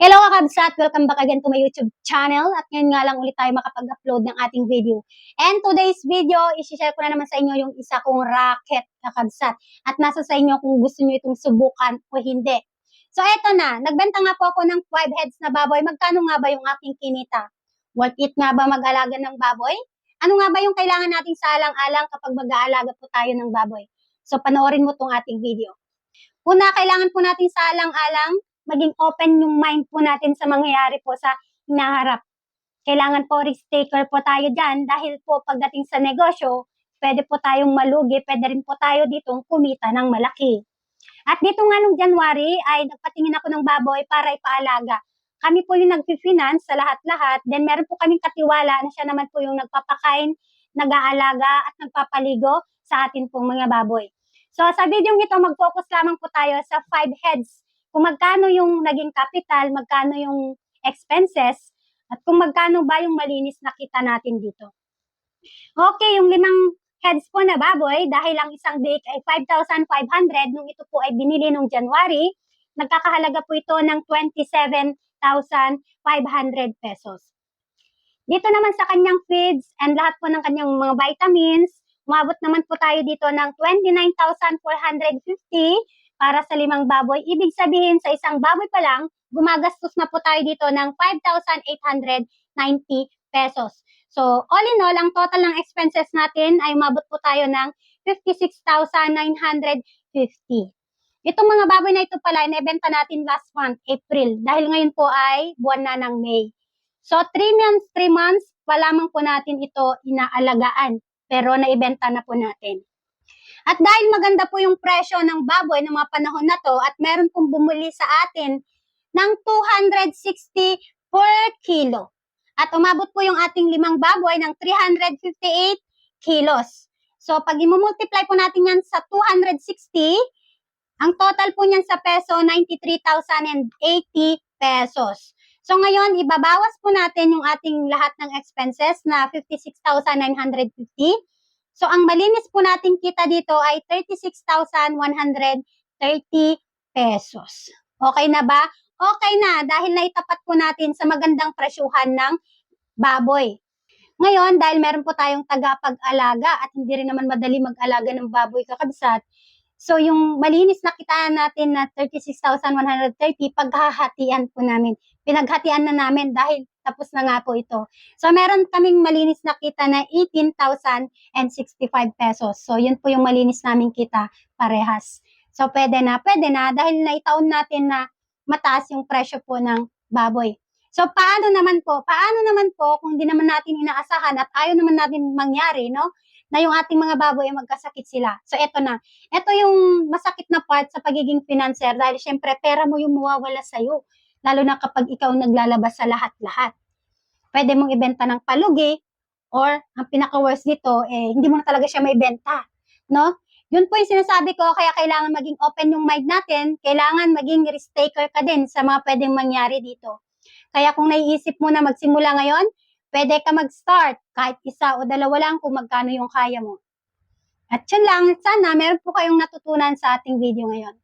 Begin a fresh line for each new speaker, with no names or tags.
Hello mga kabsat! Welcome back again to my YouTube channel. At ngayon nga lang ulit tayo makapag-upload ng ating video. And today's video, isi-share ko na naman sa inyo yung isa kong racket na kabsat. At nasa sa inyo kung gusto nyo itong subukan o hindi. So eto na, nagbenta nga po ako ng 5 heads na baboy. Magkano nga ba yung aking kinita? Worth it nga ba mag-alaga ng baboy? Ano nga ba yung kailangan nating sa alang-alang kapag mag-aalaga po tayo ng baboy? So panoorin mo tong ating video. Una, kailangan po natin sa alang-alang maging open yung mind po natin sa mangyayari po sa hinaharap. Kailangan po risk taker po tayo dyan dahil po pagdating sa negosyo, pwede po tayong malugi, pwede rin po tayo ditong kumita ng malaki. At dito nga nung January ay nagpatingin ako ng baboy para ipaalaga. Kami po yung nag-finance sa lahat-lahat. Then meron po kaming katiwala na siya naman po yung nagpapakain, nag-aalaga at nagpapaligo sa atin pong mga baboy. So sa video ito, mag-focus lamang po tayo sa 5 heads kung magkano yung naging capital, magkano yung expenses, at kung magkano ba yung malinis na kita natin dito. Okay, yung limang heads po na baboy, dahil ang isang bake ay 5,500, nung ito po ay binili nung January, nagkakahalaga po ito ng 27,500 pesos. Dito naman sa kanyang feeds and lahat po ng kanyang mga vitamins, umabot naman po tayo dito ng 29,450 para sa limang baboy. Ibig sabihin sa isang baboy pa lang, gumagastos na po tayo dito ng 5,890 pesos. So, all in all, ang total ng expenses natin ay umabot po tayo ng 56,950. Itong mga baboy na ito pala, inebenta natin last month, April, dahil ngayon po ay buwan na ng May. So, 3 months, 3 months pa lamang po natin ito inaalagaan, pero naibenta na po natin. At dahil maganda po yung presyo ng baboy ng mga panahon na to at meron pong bumili sa atin ng 260 per kilo. At umabot po yung ating limang baboy ng 358 kilos. So pag i-multiply po natin yan sa 260, ang total po niyan sa peso 93,080 pesos. So ngayon, ibabawas po natin yung ating lahat ng expenses na 56,950 So, ang malinis po nating kita dito ay 36,130 pesos. Okay na ba? Okay na, dahil naitapat po natin sa magandang presyuhan ng baboy. Ngayon, dahil meron po tayong tagapag-alaga at hindi rin naman madali mag-alaga ng baboy kakabsat, so yung malinis na kita natin na 36,130, paghahatian po namin. Pinaghatian na namin dahil tapos na nga po ito. So, meron kaming malinis na kita na 18,065 pesos. So, yun po yung malinis namin kita parehas. So, pwede na, pwede na dahil naitaon natin na mataas yung presyo po ng baboy. So, paano naman po? Paano naman po kung di naman natin inaasahan at ayaw naman natin mangyari, no? Na yung ating mga baboy ay magkasakit sila. So, eto na. Ito yung masakit na part sa pagiging financer dahil syempre pera mo yung mawawala sa'yo. Lalo na kapag ikaw naglalabas sa lahat-lahat. Pwede mong ibenta ng palugi or ang pinaka-worst dito, eh, hindi mo na talaga siya may benta. No? Yun po yung sinasabi ko, kaya kailangan maging open yung mind natin, kailangan maging risk taker ka din sa mga pwedeng mangyari dito. Kaya kung naiisip mo na magsimula ngayon, pwede ka mag-start kahit isa o dalawa lang kung magkano yung kaya mo. At yun lang, sana meron po kayong natutunan sa ating video ngayon.